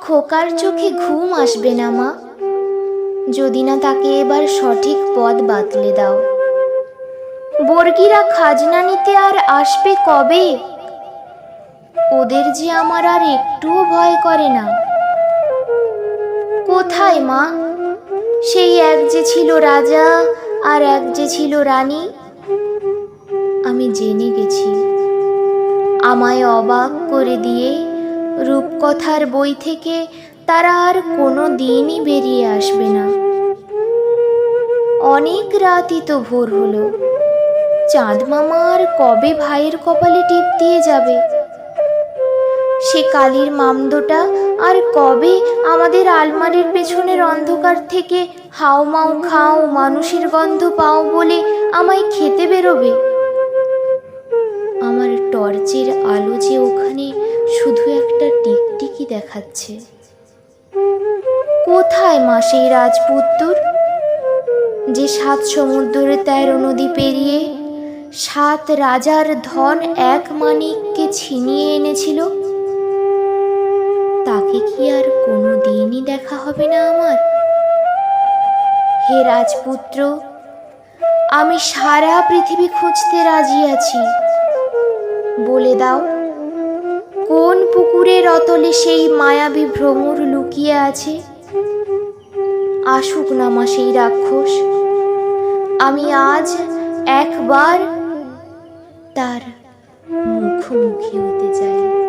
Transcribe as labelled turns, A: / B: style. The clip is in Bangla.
A: খোকার চোখে ঘুম আসবে না, মা। যদি না তাকে এবার সঠিক পথ বাতলে দাও। বর্গিরা খাজনা নিতে আর আসবে কবে? ওদের যে আমার আর একটুও ভয় করে না। কোথায়, মা? সেই এক যে ছিল রাজা আর এক যে ছিল রানী। আমি জেনে গেছি। আমায় অবাক করে দিয়ে রূপকথার বই থেকে তারা আর কোনো দিনই বেরিয়ে আসবে না। অনেক রাতই তো ভোর হলো। চাঁদ মামা আর কবে ভাইয়ের কপালে টিপ দিয়ে যাবে? সে কালির মামদোটা আর কবে আমাদের আলমারির পেছনের অন্ধকার থেকে হাও মাও খাও মানুষের গন্ধ পাও বলে আমায় খেতে বেরোবে? আমার টর্চের আলো যে ওখানে শুধু একটা টিকটিকি দেখাচ্ছে। কোথায় মা সেই রাজপুত্তর যে সাত সমুদ্রের তেরো নদী পেরিয়ে সাত রাজার ধন এক মানিককে ছিনিয়ে এনেছিল। তাকে কি আর কোনো দিনই দেখা হবে না আমার? হে রাজপুত্র, আমি সারা পৃথিবী খুঁজতে রাজি আছি। বলে দাও। কোন পুকুরের অতলে সেই মায়াবী ভ্রমর লুকিয়ে আছে? আসুক নামা সেই রাক্ষস। আমি আজ একবার তার মুখোমুখি হতে চাই।